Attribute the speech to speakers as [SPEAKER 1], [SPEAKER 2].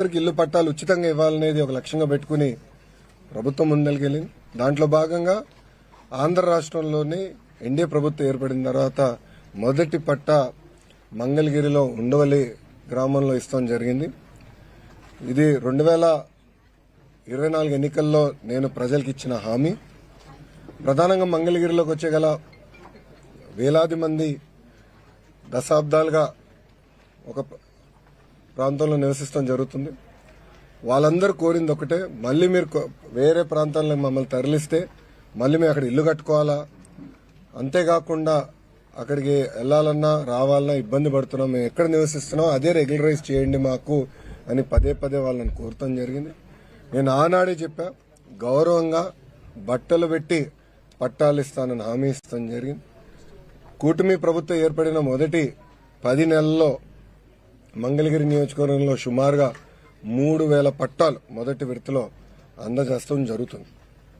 [SPEAKER 1] అందరికి ఇల్లు పట్టాలు ఉచితంగా ఇవ్వాలనేది ఒక లక్ష్యంగా పెట్టుకుని ప్రభుత్వం ముందరికెళ్ళింది. దాంట్లో భాగంగా ఆంధ్ర రాష్ట్రంలోని ఎన్డీఏ ప్రభుత్వం ఏర్పడిన తర్వాత మొదటి పట్ట మంగళగిరిలో ఉండవల్లి గ్రామంలో ఇస్తాం జరిగింది. ఇది రెండు వేల ఇరవై నాలుగు ఎన్నికల్లో నేను ప్రజలకు ఇచ్చిన హామీ. ప్రధానంగా మంగళగిరిలోకి వచ్చే గల వేలాది మంది దశాబ్దాలుగా ఒక ప్రాంతంలో నివసిస్తాం జరుగుతుంది. వాళ్ళందరూ కోరింది ఒకటే మళ్ళీ మీరు వేరే ప్రాంతాల్లో మమ్మల్ని తరలిస్తే మళ్ళీ మేము అక్కడ ఇల్లు కట్టుకోవాలా? అంతేకాకుండా అక్కడికి వెళ్ళాలన్నా రావాలన్నా ఇబ్బంది పడుతున్నాం మేము ఎక్కడ నివసిస్తున్నాం అదే రెగ్యులరైజ్ చేయండి మాకు అని పదే పదే వాళ్ళని కోరటం జరిగింది. నేను ఆనాడే చెప్పా గౌరవంగా బట్టలు పెట్టి పట్టాలు ఇస్తానని హామీ ఇస్తాం జరిగింది. కూటమి ప్రభుత్వం ఏర్పడిన మొదటి పది నెలల్లో మంగళగిరి నియోజకవర్గంలో సుమారుగా మూడు వేల పట్టాలు మొదటి విడతలో అందజేస్తాం జరుగుతుంది.